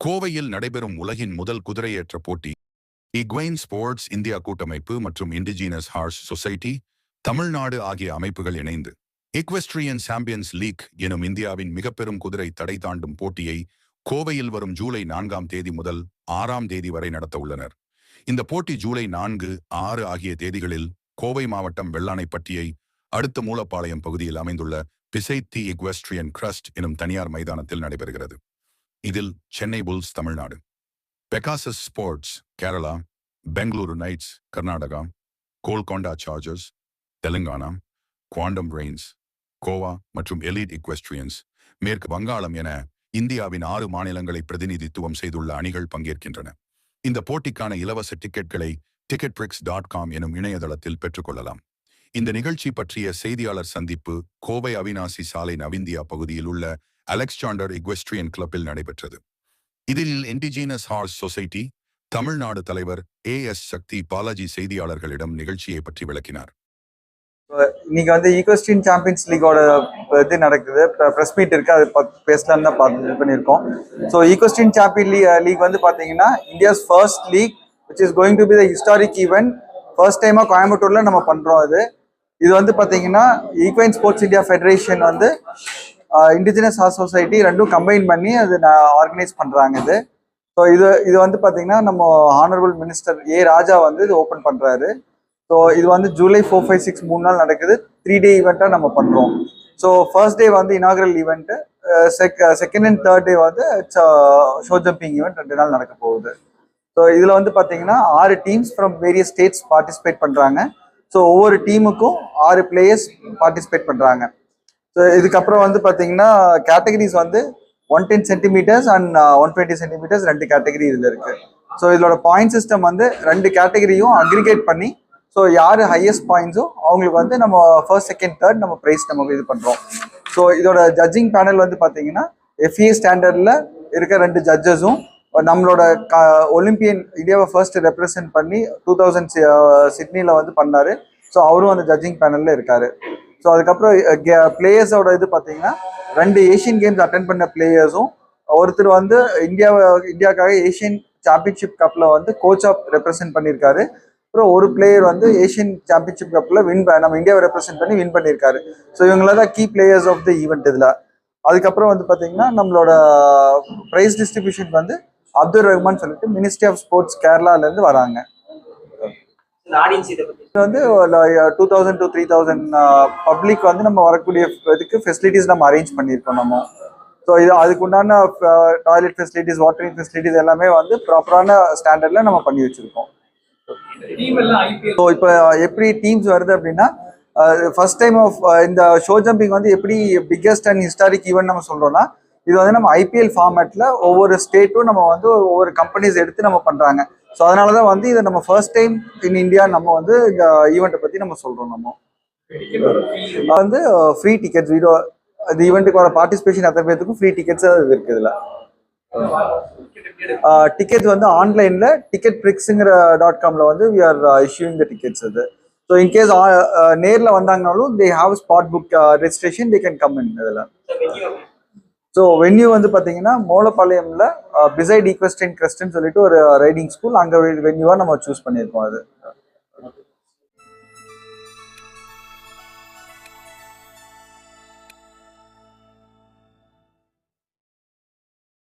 கோவையில் நடைபெறும் உலகின் முதல் குதிரையேற்ற போட்டி இக்வைன் ஸ்போர்ட்ஸ் இந்தியா கூட்டமைப்பு மற்றும் இண்டிஜினஸ் ஹார்ஸ் சொசைட்டி தமிழ்நாடு ஆகிய அமைப்புகள் இணைந்து இக்வெஸ்ட்ரியன் சாம்பியன்ஸ் லீக் எனும் இந்தியாவின் மிகப்பெரும் குதிரை தடை தாண்டும் போட்டியை கோவையில் வரும் ஜூலை நான்காம் தேதி முதல் ஆறாம் தேதி வரை நடத்த உள்ளனர். இந்த போட்டி ஜூலை நான்கு ஆறு ஆகிய தேதிகளில் கோவை மாவட்டம் வெள்ளானைப்பட்டியை அடுத்த மூலப்பாளையம் பகுதியில் அமைந்துள்ள பிசைத்தி இக்வெஸ்ட்ரியன் கிரஸ்ட் எனும் தனியார் மைதானத்தில் நடைபெறுகிறது. இதில் Chennai Bulls Tamil Nadu. Pegasus Sports Kerala Bengaluru Knights Karnataka Golconda Chargers Telangana Quantum Reins Goa மற்றும் எலிட் இக்வெஸ்ட்ரியன்ஸ் மேற்கு வங்காளம் என இந்தியாவின் ஆறு மாநிலங்களை பிரதிநிதித்துவம் செய்துள்ள அணிகள் பங்கேற்கின்றன. இந்த போட்டிக்கான இலவச டிக்கெட்களை டிக்கெட்ரிக்ஸ் டாட் காம் எனும் இணையதளத்தில் பெற்றுக்கொள்ளலாம். இந்த நிகழ்ச்சி பற்றிய செய்தியாளர் சந்திப்பு கோவை அவினாசி சாலை நவிந்தியா பகுதியில் உள்ள அலெக்சாண்டர் இக்வெஸ்ட்ரியன் கிளப்பில் நடைபெற்றது. இதில் இண்டிஜினஸ் ஹார்ஸ் சொசைட்டி தமிழ்நாடு தலைவர் ஏ எஸ் சக்தி பாலாஜி செய்தியாளர்களிடம் நிகழ்ச்சியை பற்றி விளக்கினார். இன்னைக்கு வந்து ஈகோஸ்டின் சாம்பியன்ஸ் லீகோட இது நடக்குது. ப்ரெஸ் மீட் இருக்கு. அது பத்- தான் பார்த்து இது பண்ணியிருக்கோம். So equestrian champion league league வந்து பார்த்தீங்கன்னா India's first league which is going to be the historic event first டைமாக கோயம்புத்தூர்ல நம்ம பண்ணுறோம் அது இது வந்து பார்த்தீங்கன்னா ஈக்வைன் ஸ்போர்ட்ஸ் இந்தியா ஃபெடரேஷன் வந்து இண்டிஜினஸ் ஹார்ஸ் சொசைட்டி ரெண்டும் கம்பைன் பண்ணி அது ஆர்கனைஸ் பண்ணுறாங்க இது. ஸோ இது இது வந்து பார்த்தீங்கன்னா நம்ம ஹானரபிள் மினிஸ்டர் ஏ ராஜா வந்து இது ஓப்பன் பண்ணுறாரு ஸோ இது வந்து ஜூலை ஃபோர் ஃபைவ் சிக்ஸ் மூணு நாள் நடக்குது. த்ரீ டே ஈவெண்ட்டாக நம்ம பண்ணுறோம் ஸோ ஃபர்ஸ்ட் டே வந்து inaugural event sec second and third day வந்து ஷோ ஜம்பிங் ஈவெண்ட் ரெண்டு நாள் நடக்க போகுது. ஸோ இதில் வந்து பார்த்தீங்கன்னா ஆறு teams from various states participate பண்ணுறாங்க ஸோ ஒவ்வொரு டீமுக்கும் ஆறு பிளேயர்ஸ் பார்ட்டிசிபேட் பண்ணுறாங்க ஸோ இதுக்கப்புறம் வந்து பார்த்தீங்கன்னா கேட்டகரிஸ் வந்து one ten centimetres and one twenty centimetres ரெண்டு கேட்டகரி இதில் இருக்கு. ஸோ இதோட பாயிண்ட் சிஸ்டம் வந்து ரெண்டு கேட்டகரியும் அக்ரிகேட் பண்ணி ஸோ யார் ஹையஸ்ட் பாயிண்ட்ஸோ அவங்களுக்கு வந்து நம்ம ஃபர்ஸ்ட் செகண்ட் தேர்ட் நம்ம ப்ரைஸ் நம்ம இது பண்ணுறோம் ஸோ இதோட ஜட்ஜிங் பேனல் வந்து பார்த்தீங்கன்னா எஃப்ஏ ஸ்டாண்டர்டில் இருக்க ரெண்டு ஜட்ஜஸும் நம்மளோட ஒலிம்பியன் இந்தியாவை ஃபர்ஸ்ட் ரெப்ரசென்ட் பண்ணி டூ தௌசண்ட் சிட்னியில் வந்து பண்ணார். ஸோ அவரும் அந்த ஜட்ஜிங் பேனலில் இருக்காரு. ஸோ அதுக்கப்புறம் பிளேயர்ஸோட இது பார்த்தீங்கன்னா ரெண்டு ஏஷியன் கேம்ஸ் அட்டன் பண்ண பிளேயர்ஸும் ஒருத்தர் வந்து இந்தியாவை இந்தியாவுக்காக ஏஷியன் சாம்பியன்ஷிப் கப்பில் வந்து கோச்சாக ரெப்ரசென்ட் பண்ணியிருக்காரு அப்புறம் ஒரு பிளேயர் வந்து ஏஷியன் சாம்பியன்ஷிப் கப்பில் வின் நம்ம இந்தியாவை ரெப்ரசென்ட் பண்ணி வின் பண்ணியிருக்காரு ஸோ இவங்கள தான் key players of the event இதில். அதுக்கப்புறம் வந்து பார்த்தீங்கன்னா நம்மளோட ப்ரைஸ் டிஸ்ட்ரிபியூஷன் வந்து அப்துல் ரஹ்மான் சொல்லிட்டு மினிஸ்ட்ரி ஆஃப் ஸ்போர்ட்ஸ் கேரளாலேருந்து வராங்க இந்த ஆடியன்ஸ் இதை பத்தி இது வந்து two thousand to three thousand public வந்து நம்ம வரக்கூடிய இதுக்கு ஃபெசிலிட்டிஸ் நம்ம அரேஞ்ச் பண்ணியிருக்கோம் நம்ம. ஸோ இது அதுக்கு உண்டான டாய்லெட் ஃபெசிலிட்டிஸ் வாட்டரிங் ஃபெசிலிட்டிஸ் எல்லாமே வந்து ப்ராப்பரான ஸ்டாண்டர்டில் நம்ம பண்ணி வச்சுருக்கோம். டீம் எல்லாம் ஐபிஎல் ஸோ இப்போ எப்படி டீம்ஸ் வருது அப்படின்னா ஃபர்ஸ்ட் டைம் ஆஃப் இந்த ஷோ ஜம்பிங் வந்து எப்படி பிக்கஸ்ட் அண்ட் ஹிஸ்டாரிக் ஈவெண்ட் நம்ம சொல்றோம்னா இது வந்து நம்ம ஐபிஎல் ஃபார்மேட்ல ஒவ்வொரு ஸ்டேட்டும் நம்ம வந்து ஒவ்வொரு கம்பெனிஸ் எடுத்து நம்ம பண்றாங்க. ஸோ அதனால தான் வந்து இதை நம்ம ஃபர்ஸ்ட் டைம் இன் இந்தியா நம்ம வந்து இந்த ஈவெண்ட்டை பத்தி நம்ம சொல்றோம் நம்ம. வந்து ஃப்ரீ டிக்கெட்ஸ் வீடியோ இந்த ஈவெண்ட்டுக்கு வர பார்ட்டிசிபேஷன் அத்தனை பேர்த்துக்கும் ஃப்ரீ டிக்கெட்ஸ் இருக்கு இதுல. டிக்கெட்ஸ் வந்து ஆன்லைன்ல டிக்கெட் பிரிக்ஸுங்கிற டாட் காம்ல வந்து we are issuing the tickets அது. ஸோ இன்கேஸ் நேர்ல வந்தாங்கனாலும் they have spot book registration they can come in இதில். ஸோ வென்யூ வந்து பார்த்தீங்கன்னா மோலப்பாளையம்ல பிசைட் uh, ஈக்வெஸ்டின் கிரஸ்ட்னு சொல்லிட்டு ஒரு ரைடிங் ஸ்கூல் அங்கே வென்யூவாக நம்ம சூஸ் பண்ணியிருக்கோம் அது.